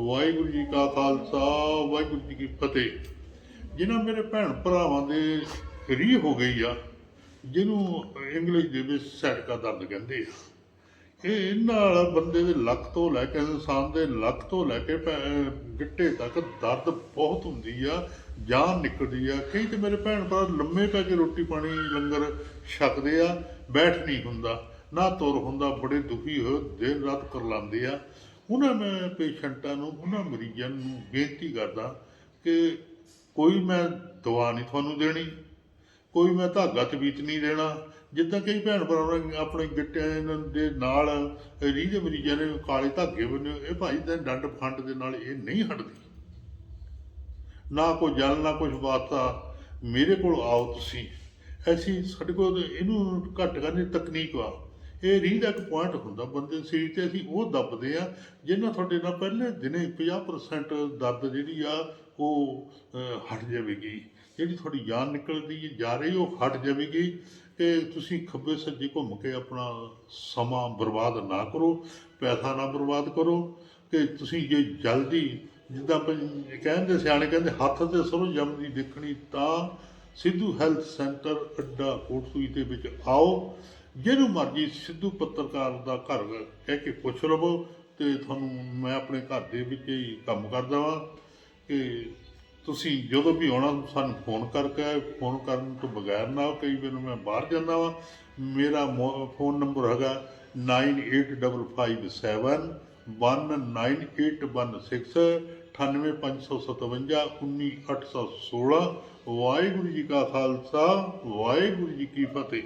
ਵਾਹਿਗੁਰੂ ਜੀ ਕਾ ਖਾਲਸਾ, ਵਾਹਿਗੁਰੂ ਜੀ ਕੀ ਫਤਿਹ। ਜਿਨ੍ਹਾਂ ਮੇਰੇ ਭੈਣ ਭਰਾਵਾਂ ਦੇ ਰੀ ਹੋ ਗਈ ਆ, ਜਿਹਨੂੰ ਇੰਗਲਿਸ਼ ਦੇ ਵਿੱਚ ਸੈਟ ਕਾ ਦਰਦ ਕਹਿੰਦੇ ਆ। ਇਹ ਇਹਨਾਂ ਬੰਦੇ ਦੇ ਲੱਕ ਤੋਂ ਲੈ ਕੇ ਇਨਸਾਨ ਦੇ ਲੱਕ ਤੋਂ ਲੈ ਕੇ ਗਿੱਟੇ ਤੱਕ ਦਰਦ ਬਹੁਤ ਹੁੰਦੀ ਆ, ਜਾਨ ਨਿਕਲਦੀ ਆ। ਕਈ ਤੇ ਮੇਰੇ ਭੈਣ ਭਰਾ ਲੰਮੇ ਪੈ ਕੇ ਰੋਟੀ ਪਾਣੀ, ਲੰਗਰ ਛਕਦੇ ਆ, ਬੈਠ ਨਹੀਂ ਹੁੰਦਾ, ਨਾ ਤੁਰ ਹੁੰਦਾ, ਬੜੇ ਦੁਖੀ ਹੋ, ਦਿਨ ਰਾਤ ਕਰ ਲਾਉਂਦੇ ਆ। ਉਹਨਾਂ ਮੈਂ ਪੇਸ਼ੈਂਟਾਂ ਨੂੰ, ਉਹਨਾਂ ਮਰੀਜ਼ਾਂ ਨੂੰ ਬੇਨਤੀ ਕਰਦਾ ਕਿ ਕੋਈ ਮੈਂ ਦਵਾ ਨਹੀਂ ਤੁਹਾਨੂੰ ਦੇਣੀ, ਕੋਈ ਮੈਂ ਧਾਗਾ ਤਵੀਤ ਨਹੀਂ ਦੇਣਾ, ਜਿੱਦਾਂ ਕਈ ਭੈਣ ਭਰਾਵਾਂ ਨੇ ਆਪਣੇ ਗਿੱਟਿਆਂ ਦੇ ਨਾਲ, ਰੀਝ ਦੇ ਮਰੀਜ਼ਾਂ ਨੇ ਕਾਲੇ ਧਾਗੇ ਬੰਨੇ ਇਹ ਭਾਈ ਤਾਂ ਡੰਡ ਫੰਡ ਦੇ ਨਾਲ ਇਹ ਨਹੀਂ ਹਟਦੀ। ਨਾ ਕੋਈ ਜਲ, ਨਾ ਕੁਝ ਵਾਸਤਾ, ਮੇਰੇ ਕੋਲ ਆਓ ਤੁਸੀਂ। ਐਸੀ ਸਾਡੇ ਕੋਲ ਇਹਨੂੰ ਘੱਟ ਕਰਨੀ ਤਕਨੀਕ ਆ। ਇਹ ਰੀਝ ਦਾ ਇੱਕ ਪੁਆਇੰਟ ਹੁੰਦਾ, ਬੰਦੇ ਦੇ ਸਰੀਰ ਤੇ ਅਸੀਂ ਉਹ ਦੱਬਦੇ ਆ ਜਿਹਨਾਂ ਤੁਹਾਡੇ ਨਾਲ ਪਹਿਲੇ ਦਿਨੇ 50% ਦਰਦ ਜਿਹੜੀ ਆ, ਉਹ ਹਟ ਜਾਵੇਗੀ। ਜਿਹੜੀ ਤੁਹਾਡੀ ਜਾਨ ਨਿਕਲਦੀ ਜਾ ਰਹੀ, ਉਹ ਹਟ ਜਾਵੇਗੀ। ਤੇ ਤੁਸੀਂ ਖੱਬੇ ਸੱਜੇ ਘੁੰਮ ਕੇ ਆਪਣਾ ਸਮਾਂ ਬਰਬਾਦ ਨਾ ਕਰੋ, ਪੈਸਾ ਨਾ ਬਰਬਾਦ ਕਰੋ। ਕਿ ਤੁਸੀਂ ਜੇ ਜਲਦੀ, ਜਿੱਦਾਂ ਆਪਾਂ ਕਹਿੰਦੇ, ਸਿਆਣੇ ਕਹਿੰਦੇ, ਹੱਥ ਤੇ ਸਰੋਂ ਜੰਮਦੀ ਦੇਖਣੀ, ਤਾਂ ਸਿੱਧੂ ਹੈਲਥ ਸੈਂਟਰ ਅੱਡਾ ਕੋਟਸੂਈ ਦੇ ਵਿੱਚ ਆਓ। ਜਿਹਨੂੰ ਮਰਜ਼ੀ ਸਿੱਧੂ ਪੱਤਰਕਾਰ ਦਾ ਘਰ ਕਹਿ ਕੇ ਪੁੱਛ ਲਵੋ ਤੇ ਤੁਹਾਨੂੰ ਮੈਂ ਆਪਣੇ ਘਰ ਦੇ ਵਿੱਚ ਹੀ ਕੰਮ ਕਰਦਾ ਵਾਂ ਕਿ ਤੁਸੀਂ ਜਦੋਂ ਵੀ ਆਉਣਾ ਸਾਨੂੰ ਫੋਨ ਕਰਕੇ ਫੋਨ ਕਰਨ ਤੋਂ ਬਗੈਰ ਨਾ ਆਓ। ਕਈ ਵਾਰ ਮੈਂ ਬਾਹਰ ਜਾਂਦਾ ਵਾਂ ਮੇਰਾ ਮੋ- ਫੋਨ ਨੰਬਰ ਹੈਗਾ 98557 19816 98557 19816 ਵਾਹਿਗੁਰੂ ਜੀ ਕਾ ਖਾਲਸਾ ਵਾਹਿਗੁਰੂ ਜੀ ਕੀ ਫਤਿਹ